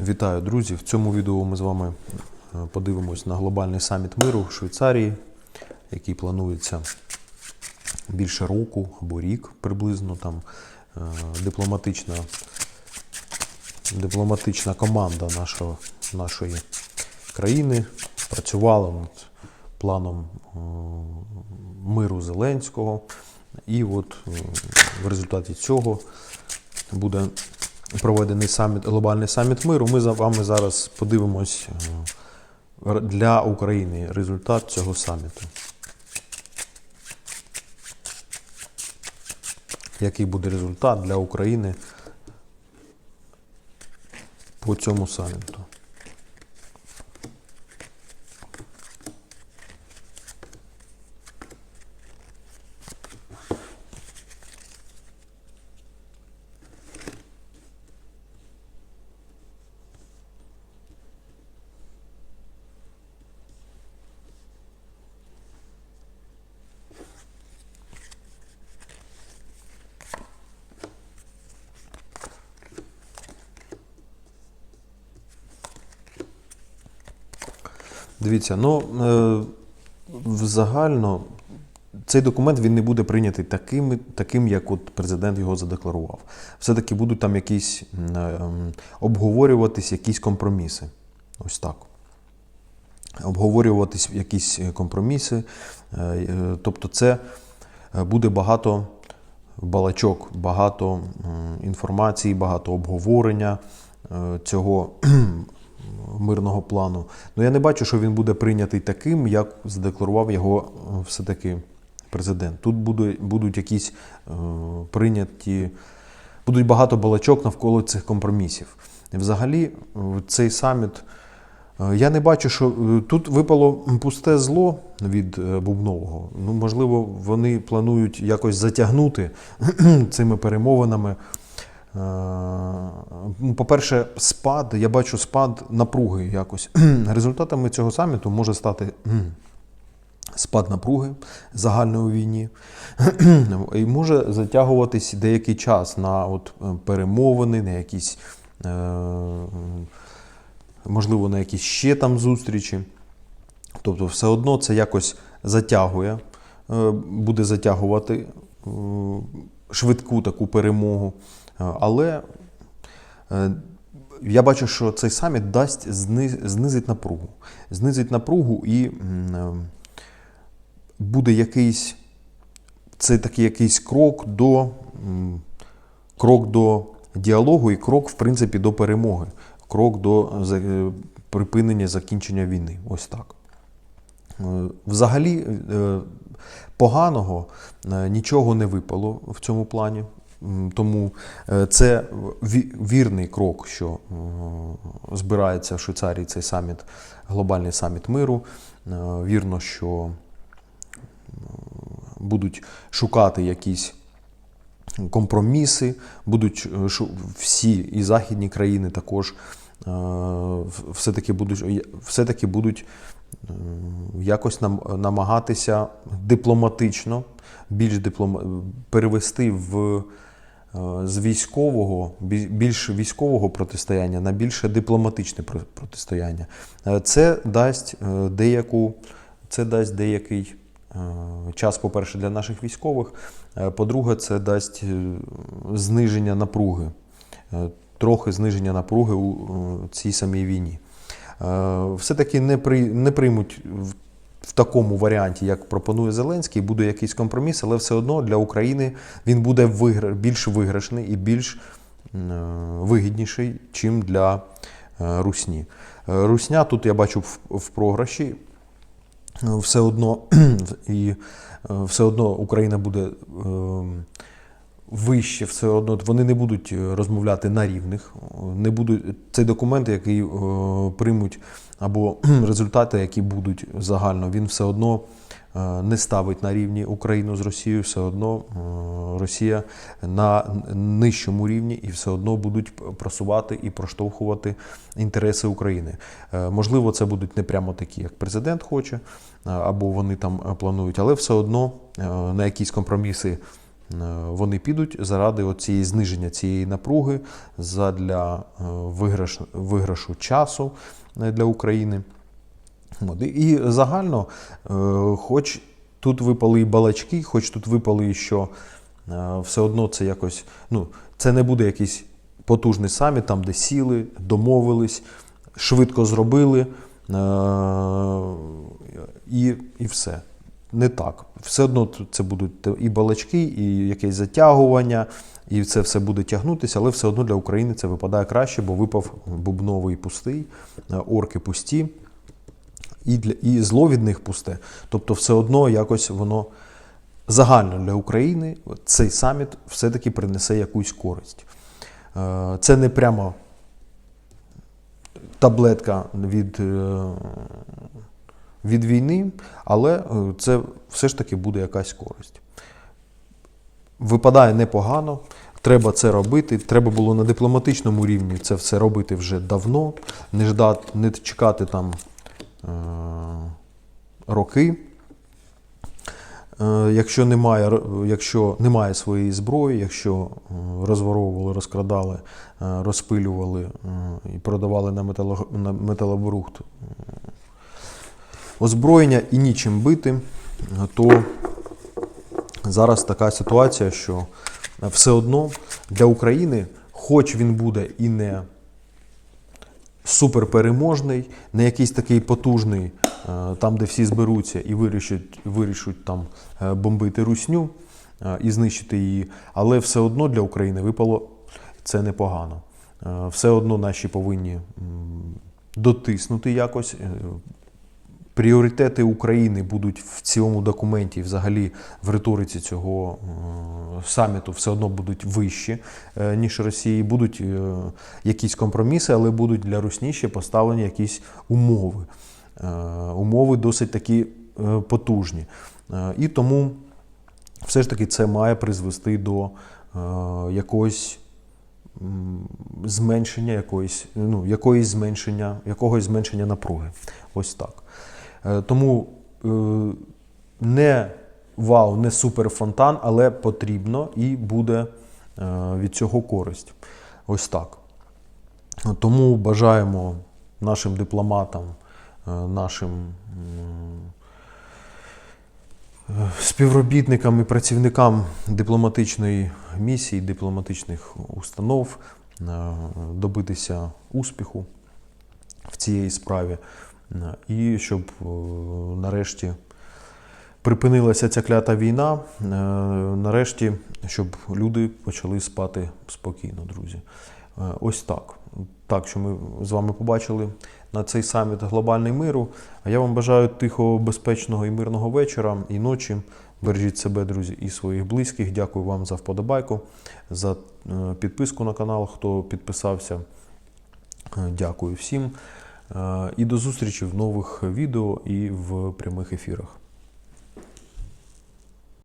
Вітаю, друзі! В цьому відео ми з вами е, подивимось на глобальний саміт миру в Швейцарії, який планується більше року або рік приблизно. Там е, дипломатична, дипломатична команда нашого, нашої країни працювала над планом е, миру Зеленського. І от в результаті цього буде проведений саміт, глобальний саміт миру. Ми за вами зараз подивимось е, для України результат цього саміту. Який буде результат для України по цьому саміту? Дивіться, ну е, загально цей документ він не буде прийнятий таким, таким, як от президент його задекларував. Все-таки будуть там якісь е, обговорюватись якісь компроміси. Ось так. Обговорюватись якісь е, компроміси. Тобто, це буде багато балачок, багато інформації, багато обговорення цього мирного плану. Ну я не бачу, що він буде прийнятий таким, як задекларував його е, все-таки президент. Тут буде, будуть якісь е, прийняті, будуть багато балачок навколо цих компромісів. Взагалі, е, цей саміт. е, Я не бачу, що тут випало пусте зло від Бубнового. Ну, можливо, вони планують якось затягнути цими перемовинами. Е, ну, По-перше, спад, я бачу спад напруги якось. Результатами цього саміту може стати спад напруги загальної у війні. І може затягуватись деякий час на от е, перемовини, на якісь, е, можливо, на якісь ще там зустрічі. Тобто, все одно це якось затягує, буде затягувати швидку таку перемогу. Е, Але е, я бачу, що цей саміт дасть знизить напругу. Знизить напругу і е, буде якийсь це такий якийсь крок до, крок до діалогу і крок, в принципі, до перемоги, крок до припинення закінчення війни. Ось так. Взагалі поганого нічого не випало в цьому плані. Тому е, це вірний крок, що е, збирається в Швейцарії цей саміт, глобальний саміт миру. Е, Вірно, що будуть шукати якісь компроміси, будуть всі і західні країни також все-таки будуть, все-таки будуть е, якось нам, намагатися дипломатично, більш диплома, перевести в, е, з військового, більш військового протистояння на більше дипломатичне протистояння. Е, Це дасть деяку, це дасть деякий час, по-перше, для наших військових. По-друге, це дасть зниження напруги, трохи зниження напруги у е, цій самій війні. Е, Все-таки не, при, не приймуть в, такому варіанті, як пропонує Зеленський, буде якийсь компроміс, але все одно для України він буде вигра, більш виграшний і більш е, вигідніший, чим для Русні. Русня тут я бачу в, програші все одно і все одно Україна буде е, вище, все одно вони не будуть е, розмовляти на рівних. Не будуть цей документ, який е, приймуть, або результати, які будуть загально, він все одно е, не ставить на рівні Україну з Росією, все одно Росія на нижчому рівні і все одно будуть просувати і проштовхувати інтереси України. Можливо, це будуть не прямо такі, як президент хоче, або вони там планують, але все одно на якісь компроміси вони підуть заради цієї зниження цієї напруги задля е, виграш, виграшу часу е, для України. І- загально, е, хоч тут випали і балачки, хоч тут випали, що е, все одно це якось, ну, це не буде якийсь потужний саміт, там, де сіли, домовились, швидко зробили е, і, і все. Не так. Все одно це будуть і балачки, і якесь затягування, і це все буде тягнутися, але все одно для України це випадає краще, бо випав бубновий пустий, е, орки пусті і, для, і зло від них пусте. Тобто, все одно якось воно загально для України цей саміт все-таки принесе якусь користь. Е, Це не прямо таблетка від, е, від війни, але е, це все ж таки буде якась користь. Випадає непогано. Треба це робити. Треба було на дипломатичному рівні це все робити вже давно, не ждати, не чекати там е, роки. Е, Якщо немає, якщо немає своєї зброї, якщо е, розворовували, розкрадали, розпилювали і продавали на, метало, металобрухт озброєння і нічим бити, то зараз така ситуація, що все одно для України, хоч він буде і не суперпереможний, не якийсь такий потужний, е, там, де всі зберуться і вирішать, вирішуть там е, бомбити русню е, і знищити її, але все одно для України випало це непогано. Все одно наші повинні дотиснути якось. Пріоритети України будуть в цьому документі, взагалі в риториці цього саміту все одно будуть вищі, е, ніж Росії. Будуть е, якісь компроміси, але будуть для Русні ще поставлені якісь умови. Е, Умови досить такі потужні. І тому все ж таки це має призвести до якогось зменшення якоїсь, ну, якоїсь зменшення, якогось зменшення напруги. Ось так. Е, Тому е, не вау, не суперфонтан, але потрібно і буде е, від цього користь. Ось так. Тому бажаємо нашим дипломатам, нашим співробітникам і працівникам дипломатичної місії, дипломатичних установ добитися успіху в цій справі, і щоб е, нарешті припинилася ця клята війна, е, нарешті, щоб люди почали спати спокійно, друзі. Е, Ось так. Так, що ми з вами побачили на цей саміт глобальний миру. А я вам бажаю тихого, безпечного і мирного вечора і ночі. Бережіть себе, друзі, і своїх близьких. Дякую вам за вподобайку, за е, підписку на канал, хто підписався. Е, Дякую всім. Е, І до зустрічі в нових відео і в прямих ефірах.